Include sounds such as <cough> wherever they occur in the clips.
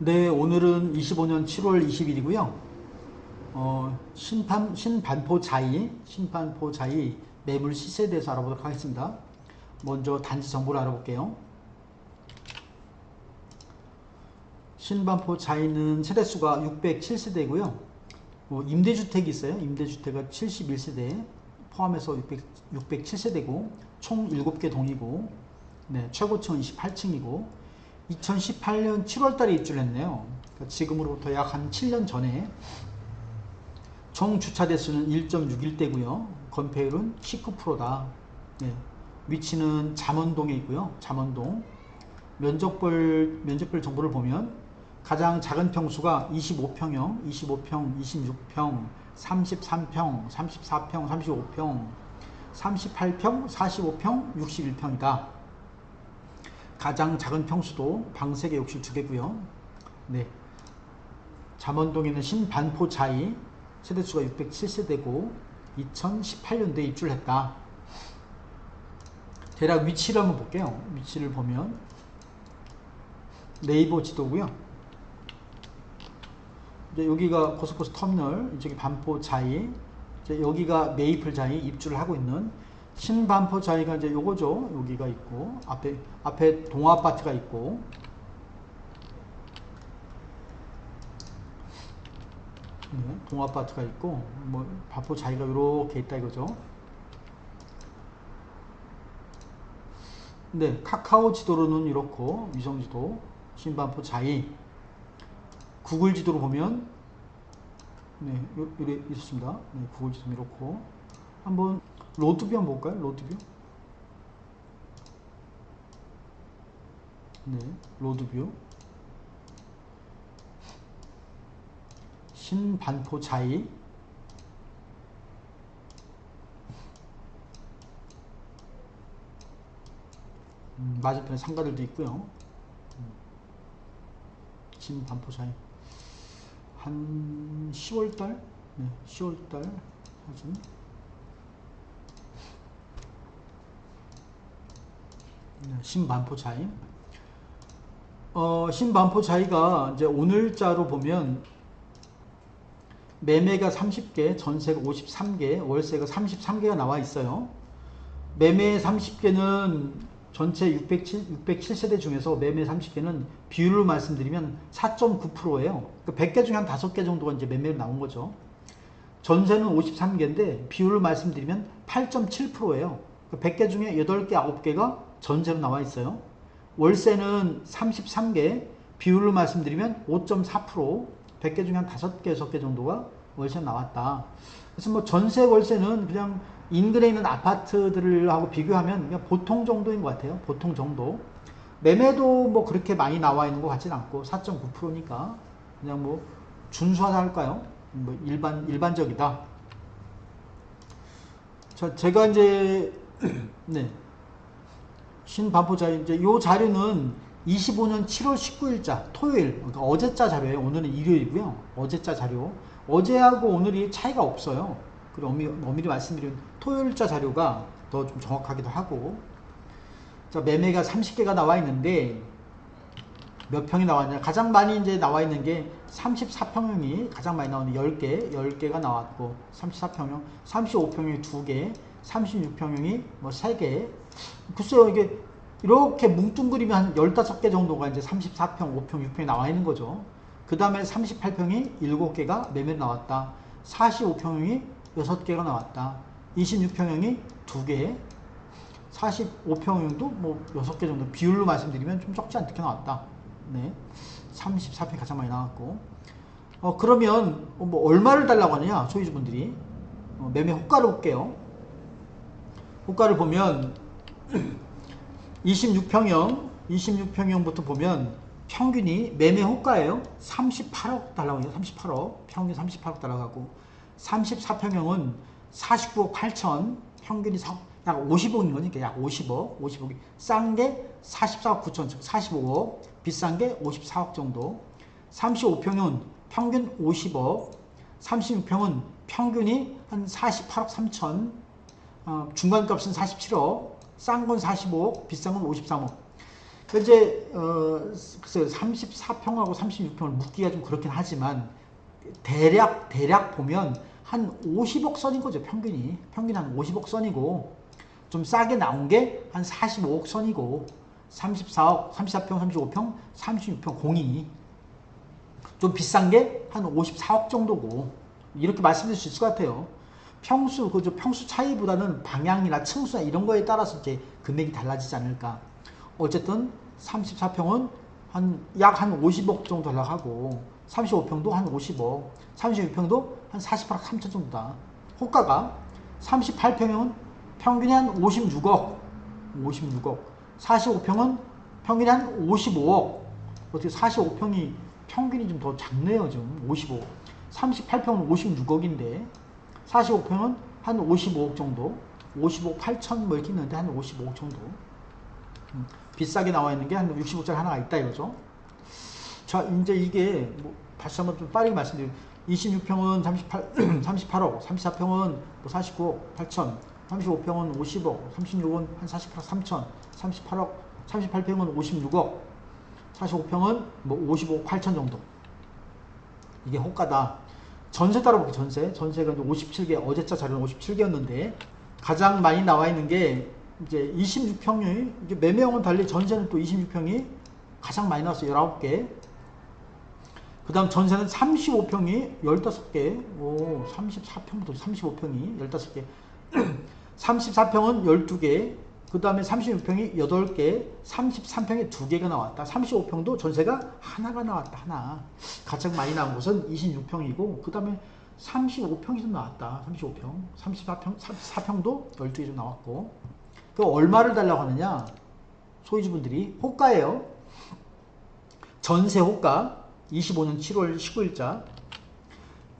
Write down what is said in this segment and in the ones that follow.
네, 오늘은 25년 7월 20일이고요. 어, 신판, 신반포 자이, 신반포 자이 매물 시세에 대해서 알아보도록 하겠습니다. 먼저 단지 정보를 알아볼게요. 신반포 자이는 세대수가 607세대고요. 뭐 임대주택이 있어요. 임대주택가 71세대 포함해서 600, 607세대고 총 7개 동이고 네, 최고층은 28층이고 2018년 7월달에 입주를 했네요. 그러니까 지금으로부터 약 한 7년 전에 총 주차 대수는 1.61대고요. 건폐율은 19%다. 네, 위치는 잠원동에 있고요. 잠원동 면적별 면적별 정보를 보면 가장 작은 평수가 25평형, 25평, 26평, 33평, 34평, 35평, 38평, 45평, 61평이다. 가장 작은 평수도 방 3개, 욕실 2개고요. 네. 잠원동에는 신반포 자이 세대수가 607세대고 2018년도에 입주를 했다. 대략 위치를 한번 볼게요. 위치를 보면 네이버 지도고요. 이제 여기가 고속버스 터미널, 이쪽이 반포 자이, 여기가 메이플 자이 입주를 하고 있는 신반포 자이가 이제 요거죠. 여기가 있고 앞에 앞에 동아 아파트가 있고 네, 동아 아파트가 있고 뭐 반포 자이가 이렇게 있다 이거죠. 네, 카카오 지도로는 이렇고 위성 지도 신반포 자이 구글 지도로 보면 네, 요, 요래 있습니다. 네, 구글 지도 이렇고 한번 로드뷰 한번 볼까요? 로드뷰. 네, 로드뷰. 신반포 자이. 음, 맞은편에 상가들도 있고요. 음, 신반포 자이. 한 10월달? 네, 10월달 사진. 신반포 자이. 어, 신반포 자이가 이제 오늘자로 보면 매매가 30개, 전세가 53개, 월세가 33개가 나와 있어요. 매매 30개는 전체 607, 607세대 중에서 매매 30개는 비율을 말씀드리면 4.9%예요. 그 100개 중에 한 5개 정도가 이제 매매로 나온 거죠. 전세는 53개인데 비율을 말씀드리면 8.7%예요. 100개 중에 8개, 9개가 전세로 나와 있어요. 월세는 33개, 비율로 말씀드리면 5.4%, 100개 중에 한 5개, 6개 정도가 월세 나왔다. 그래서 뭐 전세 월세는 그냥 인근에 있는 아파트들하고 비교하면 그냥 보통 정도인 것 같아요. 보통 정도. 매매도 뭐 그렇게 많이 나와 있는 것 같진 않고 4.9%니까 그냥 뭐 준수하다 할까요? 뭐 일반 일반적이다. 자, 제가 이제 <clears throat> 네. 신반포 자료 이제 요 자료는 25년 7월 19일자 토요일 그러니까 어제자 자료예요. 오늘은 일요일이고요. 어제자 자료. 어제하고 오늘이 차이가 없어요. 그리고 엄밀히, 엄밀히 말씀드리면 토요일자 자료가 더 좀 정확하기도 하고 자 매매가 30개가 나와 있는데 몇 평이 나왔냐 가장 많이 이제 나와 있는 게 34평형이 가장 많이 나오는 10개 10개가 나왔고 34평형 35평형이 2개 36평형이 뭐 3개 글쎄요 이게 이렇게 뭉뚱그리면 한 15개 정도가 이제 34평 5평 6평이 나와 있는 거죠. 그 다음에 38평이 7개가 매매로 나왔다. 45평형이 6개가 나왔다. 26평형이 2개. 45평형도 뭐 6개 정도 비율로 말씀드리면 좀 적지 않게 나왔다. 네, 34평이 가장 많이 나왔고. 어 그러면 뭐 얼마를 달라고 하느냐 소유주분들이. 어, 매매 호가를 볼게요. 호가를 보면 26평형 26평형부터 보면 평균이 매매 호가예요. 38억 달라고 해요. 38억. 평균 38억 달라고. 하고 34평형은 49억 8천 평균이 약 50억인 거니까 약 50억 50억이. 싼 게 44억 9천 즉 45억 비싼 게 54억 정도. 35평은 평균 50억. 36평은 평균이 한 48억 3천. 어, 중간값은 47억 싼 건 45억 비싼 건 53억 이제 어 글쎄요 34평하고 36평을 묻기가 좀 그렇긴 하지만 대략 대략 보면 한 50억 선인 거죠 평균이 평균 한 50억 선이고 좀 싸게 나온 게 한 45억 선이고 34억 34평 35평 36평 공이 좀 비싼 게 한 54억 정도고 이렇게 말씀드릴 수 있을 것 같아요. 평수 그저 평수 차이보다는 방향이나 층수나 이런 거에 따라서 이제 금액이 달라지지 않을까. 어쨌든 34평은 한 약한 50억 정도 달라고 35평도 한 50억, 36평도 한 48억 3천 정도다. 호가가 38평은 평균이 한 56억, 56억. 45평은 평균이 한 55억. 어떻게 45평이 평균이 좀 더 작네요, 좀. 55억. 38평은 56억인데, 45평은 한 55억 정도. 55억 8천 뭐 이렇게 있는데 한 55억 정도. 음, 비싸게 나와 있는 게 한 60억짜리 하나가 있다 이거죠. 자, 이제 이게 뭐 다시 한번 좀 빠르게 말씀드리면 26평은 38, 38억, 34평은 뭐 49억 8천, 35평은 50억, 36은 한 48억 3천, 38억, 38평은 56억, 45평은 뭐 55억 8천 정도. 이게 호가다. 전세 따라 볼게요, 전세. 전세가 이제 57개, 어제자 자료는 57개였는데, 가장 많이 나와 있는 게, 이제 26평이, 이제 매매형은 달리 전세는 또 26평이 가장 많이 나왔어요, 19개. 그 다음 전세는 35평이 15개, 오, 34평부터 35평이 15개, 34평은 12개, 그 다음에 36평이 8개, 33평이 2개가 나왔다. 35평도 전세가 하나가 나왔다. 하나. 가장 많이 나온 곳은 26평이고 그 다음에 35평이 좀 나왔다. 35평. 34평, 34평도 12개 좀 나왔고 그 얼마를 달라고 하느냐? 소유주분들이 호가예요. 전세 호가 25년 7월 19일자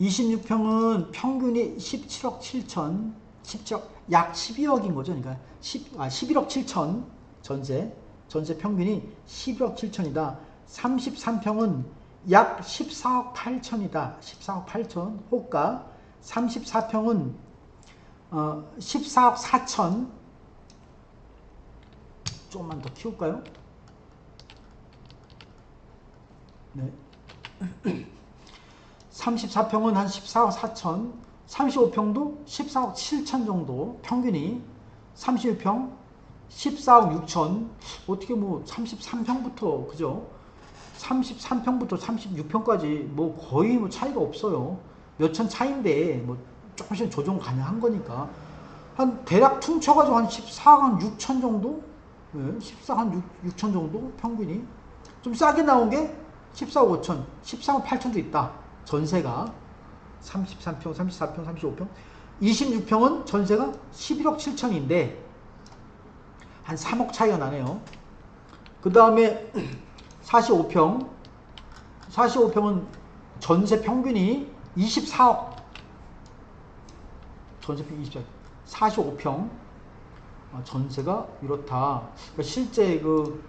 26평은 평균이 17억 7천 17억 약 12억인 거죠. 그러니까 10, 아, 11억 7천 전세 전세 평균이 11억 7천이다. 33평은 약 14억 8천이다. 14억 8천 호가 34평은 어, 14억 4천 조금만 더 키울까요? 네. <clears throat> 34평은 한 14억 4천 35평도 14억 7천 정도 평균이 31평 14억 6천. 어떻게 뭐 33평부터 그죠? 33평부터 36평까지 뭐 거의 뭐 차이가 없어요. 몇 천 차인데 뭐 조금씩 조정 가능한 거니까. 한 대략 퉁쳐가지고 한 14억 한 6천 정도? 네, 14억 한 6, 6천 정도 평균이. 좀 싸게 나온 게 14억 5천 14억 8천도 있다 전세가 33평, 34평, 35평. 26평은 전세가 11억 7천인데 한 3억 차이가 나네요. 그 다음에 45평. 45평은 전세 평균이 24억. 전세 평균 24억. 45평. 아, 전세가 이렇다. 그러니까 실제 그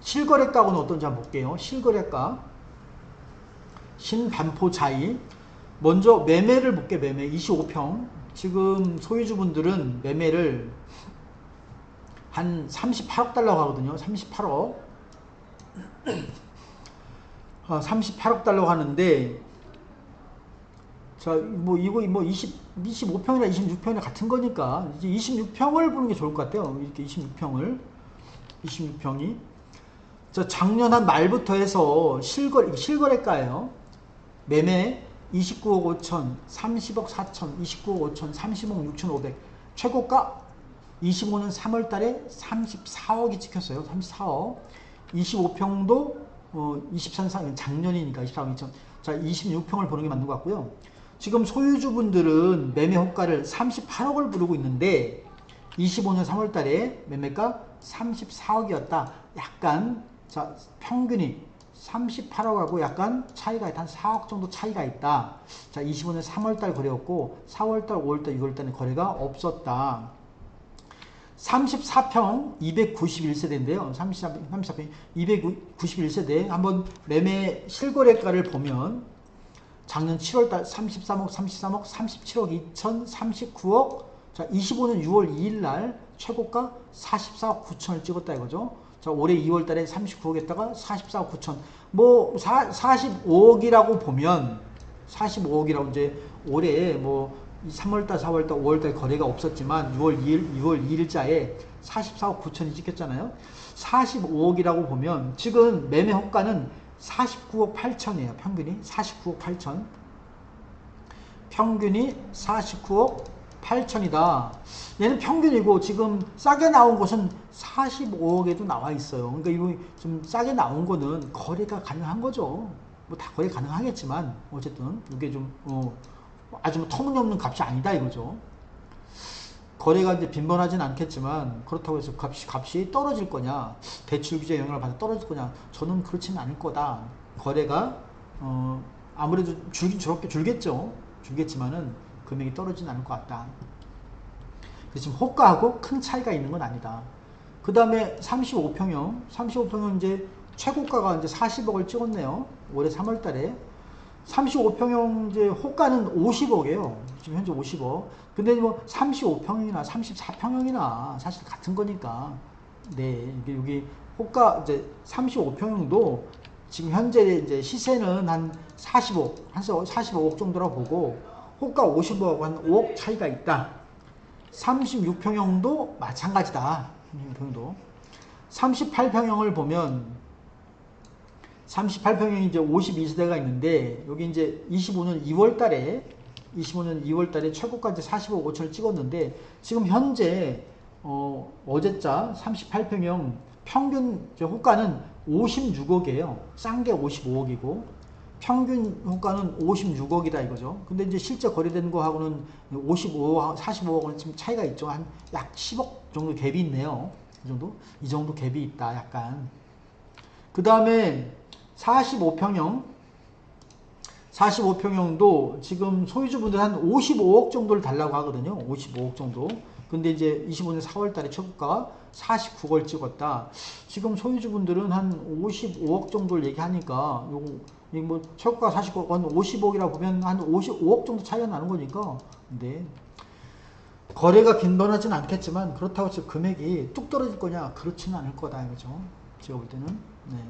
실거래가는 어떤지 한번 볼게요. 실거래가. 신반포 자이. 먼저 매매를 볼게 매매. 25평. 지금 소유주분들은 매매를 한 38억 달러고 하거든요. 38억. 어, 38억 달러고 하는데 자 뭐 이거 뭐 20, 25평이나 26평이나 같은 거니까 이제 26평을 보는 게 좋을 것 같아요. 이렇게 26평을. 26평이. 자 작년 한 말부터 해서 실거래 실거래가예요. 매매 29억 5천, 30억 4천, 29억 5천, 30억 6천 5백. 최고가 25년 3월 달에 34억이 찍혔어요. 34억. 25평도 어, 23상 작년이니까 24억 2천. 자, 26평을 보는 게 맞는 것 같고요. 지금 소유주분들은 매매 호가를 38억을 부르고 있는데 25년 3월 달에 매매가 34억이었다. 약간 자, 평균이 38억하고 약간 차이가. 한 4억 정도 차이가 있다. 자, 25년 3월달 거래였고 4월달, 5월달, 6월달은 거래가 없었다. 34평 291세대인데요. 34평, 34평 291세대 한번 매매 실거래가를 보면 작년 7월달 33억, 33억, 37억 2천, 39억 자 25년 6월 2일날 최고가 44억 9천을 찍었다 이거죠. 자, 올해 2월 달에 39억 했다가 44억 9천. 뭐, 45억이라고 보면, 45억이라고 이제 올해 뭐, 3월달, 4월달, 5월달 거래가 없었지만, 6월 2일, 6월 2일자에 44억 9천이 찍혔잖아요. 45억이라고 보면, 지금 매매 호가는 49억 8천이에요. 평균이. 49억 8천. 평균이 49억 8천이다. 얘는 평균이고 지금 싸게 나온 것은 45억에도 나와 있어요. 그러니까 이거 좀 싸게 나온 거는 거래가 가능한 거죠. 뭐 다 거래 가능하겠지만 어쨌든 이게 좀 어, 아주 뭐 터무니없는 값이 아니다 이거죠. 거래가 이제 빈번하진 않겠지만 그렇다고 해서 값이, 값이 떨어질 거냐 대출 규제 영향을 받아 떨어질 거냐 저는 그렇지는 않을 거다. 거래가 어, 아무래도 줄긴 줄겠죠. 줄겠지만은 금액이 떨어지진 않을 것 같다. 지금 호가하고 큰 차이가 있는 건 아니다. 그 다음에 35평형, 35평형 이제 최고가가 이제 40억을 찍었네요. 올해 3월 달에. 35평형 이제 호가는 50억이에요. 지금 현재 50억. 근데 뭐 35평형이나 34평형이나 사실 같은 거니까. 네. 이게 여기 호가 이제 35평형도 지금 현재 이제 시세는 한 45, 한 45억 정도라고 보고 호가 55억 한 5억 차이가 있다. 36평형도 마찬가지다. 36평형도. 38평형을 보면 38평형이 이제 52세대가 있는데 여기 이제 25년 2월 달에 25년 2월 달에 최고까지 45억 5천을 찍었는데 지금 현재 어, 어제자 38평형 평균 호가는 56억이에요. 싼 게 55억이고 평균 호가는 56억이다 이거죠. 근데 이제 실제 거래되는 거하고는 55억, 45억은 좀 차이가 있죠. 한 약 10억 정도 갭이 있네요. 이 정도? 이 정도 갭이 있다 약간. 그 다음에 45평형 45평형도 지금 소유주분들 한 55억 정도를 달라고 하거든요. 55억 정도. 근데 이제 25년 4월 달에 최고가가 49억을 찍었다. 지금 소유주분들은 한 55억 정도를 얘기하니까 요거 이뭐 최고가 49억, 한 50억이라 보면 한 55억 정도 차이가 나는 거니까. 근데 거래가 빈번하진 않겠지만 그렇다고 해서 금액이 뚝 떨어질 거냐? 그렇지는 않을 거다 이거죠. 제가 볼 때는. 네.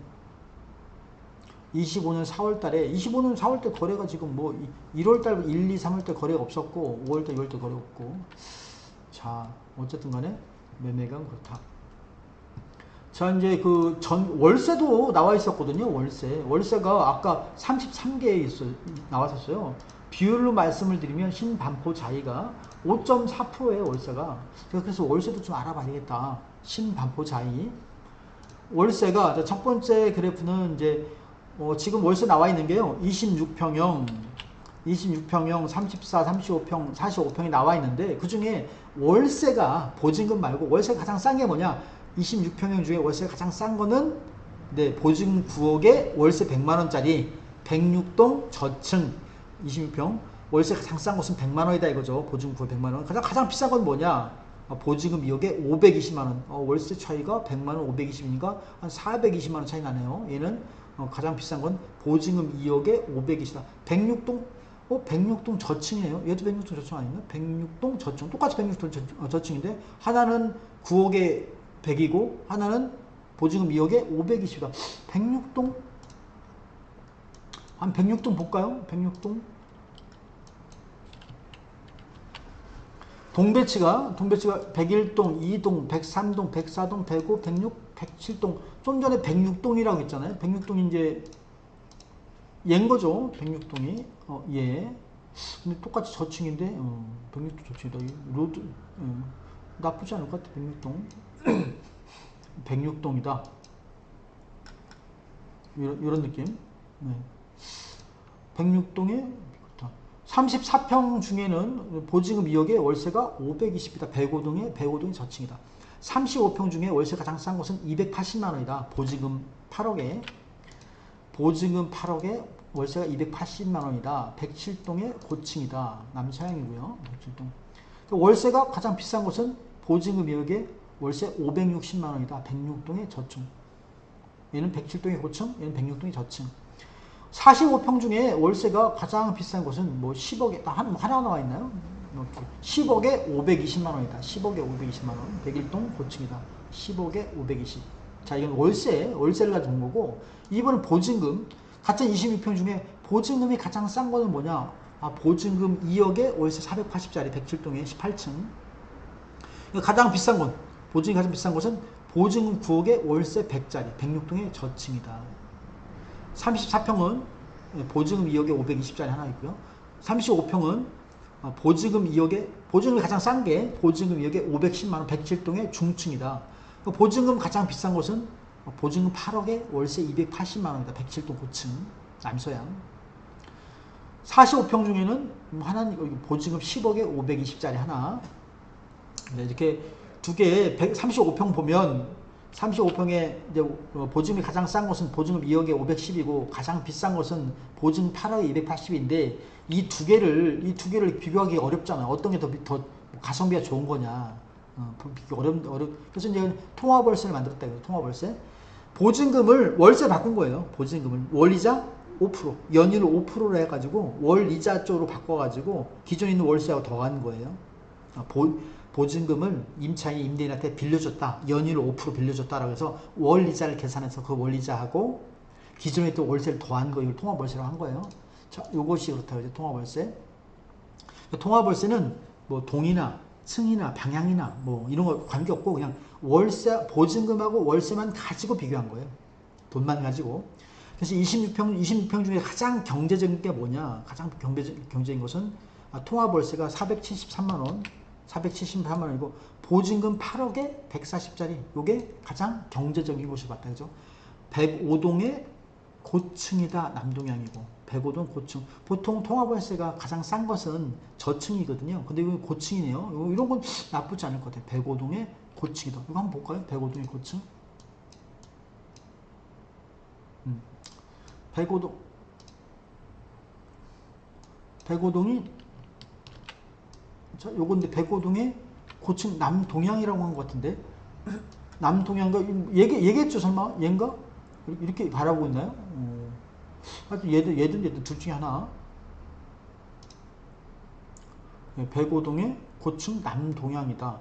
25년 4월 달에 25년 4월 때 거래가 지금 뭐 1월 달 1, 2, 3월 때 거래가 없었고 5월 달, 6월 때 거래 없고 자 어쨌든 간에 매매가 그렇다. 자 이제 그 전 월세도 나와 있었거든요. 월세. 월세가 아까 33개에 있어 나왔었어요. 비율로 말씀을 드리면 신반포 자이가 5.4%예요, 월세가. 그래서 월세도 좀 알아봐야겠다. 신반포 자이. 월세가 첫 번째 그래프는 이제 어, 지금 월세 나와 있는 게요. 26평형, 26평형, 34, 35평, 45평이 나와 있는데 그 중에 월세가 보증금 말고 월세가 가장 싼 게 뭐냐? 26평형 중에 월세가 가장 싼 거는 네, 보증금 9억에 월세 100만 원짜리 106동 저층 26평 월세 가장 싼 곳은 100만 원이다 이거죠. 보증금 9억 100만 원. 가장 가장 비싼 건 뭐냐? 어, 보증금 2억에 520만 원. 어, 월세 차이가 100만 원, 520이니까 한 420만 원 차이 나네요. 얘는 어, 가장 비싼 건 보증금 2억에 520이다. 106동 어, 106동 저층이에요. 얘도 106동 저층 아닌가? 106동 저층. 똑같이 106동 저, 어, 저층인데 하나는 9억에 100이고 하나는 보증금 2억에 520이다. 106동 한 106동 볼까요? 106동 동배치가 동배치가 101동, 2동, 103동, 104동, 105, 106, 107동. 좀 전에 106동이라고 했잖아요. 106동이 이제 얘인 거죠. 106동이. 어, 예. 근데 똑같이 저층인데 어, 106도 저층이다. 이 로드 어, 나쁘지 않을 것 같아. 106동. <clears throat> 106동이다. 이런, 이런 느낌. 네. 106동에 34평 중에는 보증금 2억에 월세가 520이다. 105동에 105동이 저층이다. 35평 중에 월세 가장 싼 곳은 280만 원이다. 보증금 8억에 보증금 8억에 월세가 280만 원이다. 107동의 고층이다. 남서양이고요. 107동. 월세가 가장 비싼 곳은 보증금 2억에 월세 560만 원이다. 106동의 저층. 얘는 107동의 고층, 얘는 106동의 저층. 45평 중에 월세가 가장 비싼 곳은 뭐 10억에 한, 하나 나와 있나요? 이렇게 10억에 520만 원이다. 10억에 520만 원. 101동 고층이다. 10억에 520. 자, 이건 월세, 월세를 가진 거고 이번은 보증금. 같은 26평 중에 보증금이 가장 싼 거는 뭐냐? 아, 보증금 2억에 월세 480짜리 107동에 18층. 가장 비싼 건 보증이 가장 비싼 곳은 보증금 9억에 월세 100짜리 106동의 저층이다. 34평은 보증금 2억에 520짜리 하나 있고요. 35평은 보증금 2억에 보증금이 가장 싼 게 보증금 2억에 510만 원 107동의 중층이다. 그 보증금 가장 비싼 곳은 보증금 8억에 월세 280만 원이다. 107동 고층 남서양. 45평 중에는 하나 보증금 10억에 520짜리 하나. 네, 이렇게 두 개, 35평 보면 35평에 이제 보증금이 가장 싼 것은 보증금 2억에 510이고 가장 비싼 것은 보증금 8억에 280인데 이 두 개를 이 두 개를 비교하기 어렵잖아요. 어떤 게 더 더 가성비가 좋은 거냐. 어, 어렵 어렵. 그래서 이제 통화월세를 만들었다 이거 통화월세. 보증금을 월세 바꾼 거예요. 보증금을 월이자 5% 연율을 5%로 해가지고 월 이자 쪽으로 바꿔가지고 기존에 있는 월세하고 더한 거예요. 아, 보, 보증금을 임차인 임대인한테 빌려줬다. 연율을 5% 빌려줬다라고 해서 월 이자를 계산해서 그 월 이자하고 기존에 또 월세를 더한 거 이걸 통합월세로 한 거예요. 자, 요것이 그렇다고 이제 통합월세. 통합월세는 뭐 동이나 층이나 방향이나 뭐 이런 거 관계없고 그냥 월세 보증금하고 월세만 가지고 비교한 거예요. 돈만 가지고. 그래서 26평 26평 중에 가장 경제적인 게 뭐냐? 가장 경제적, 경제적인 것은 아, 통합월세가 473만 원, 473만 원이고 보증금 8억에 140짜리. 요게 가장 경제적인 곳이 맞다. 그죠? 105동의 고층이다 남동향이고 105동 고층. 보통 통합월세가 가장 싼 것은 저층이거든요. 근데 이거 고층이네요. 이런 건 나쁘지 않을 것 같아요 105동의 고층이다. 이거 한번 볼까요? 105동의 고층? 음. 105동. 105동이 자 요건데 105동의 고층 남동향이라고 한 것 같은데 남동향가 얘기, 얘기했죠 설마 얘인가? 이렇게 바라보고 있나요? 어. 하여튼 얘들, 얘들, 얘들 둘 중에 하나. 네, 백오동의 고층 남동향이다.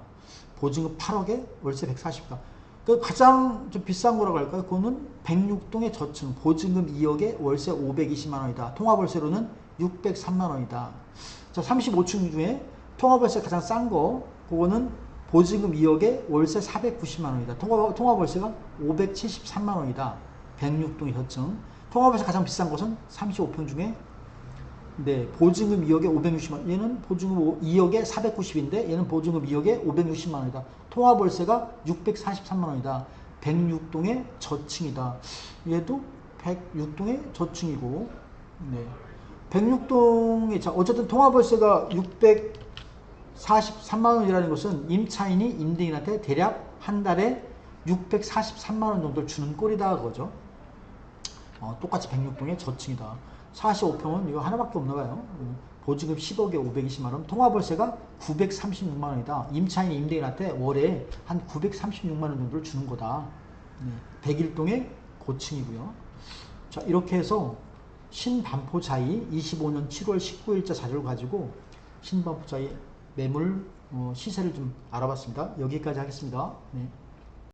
보증금 8억에 월세 140다. 그 가장 좀 비싼 거라고 할까요? 그거는 106동의 저층, 보증금 2억에 월세 520만 원이다. 통합 월세로는 603만 원이다. 자, 35층 중에 통합월세 가장 싼 거, 그거는 보증금 2억에 월세 490만 원이다. 통합, 통합월세가 573만 원이다. 106동의 저층. 통합에서 가장 비싼 곳은 35평 중에 네, 보증금 2억에 560만 얘는 보증금 2억에 490인데 얘는 보증금 2억에 560만 원이다. 통합월세가 643만 원이다. 106동의 저층이다. 얘도 106동의 저층이고 네. 106동의 자 어쨌든 통합월세가 643만 원이라는 것은 임차인이 임대인한테 대략 한 달에 643만 원 정도 주는 꼴이다 그거죠. 어, 똑같이 106동의 저층이다. 45평은 이거 하나밖에 없나 봐요. 보증금 10억에 520만 원, 통화월세가 936만 원이다. 임차인 임대인한테 월에 한 936만 원 정도를 주는 거다. 네. 101동의 고층이고요. 자 이렇게 해서 신반포자이 25년 7월 19일자 자료를 가지고 신반포자이 매물 어, 시세를 좀 알아봤습니다. 여기까지 하겠습니다. 네.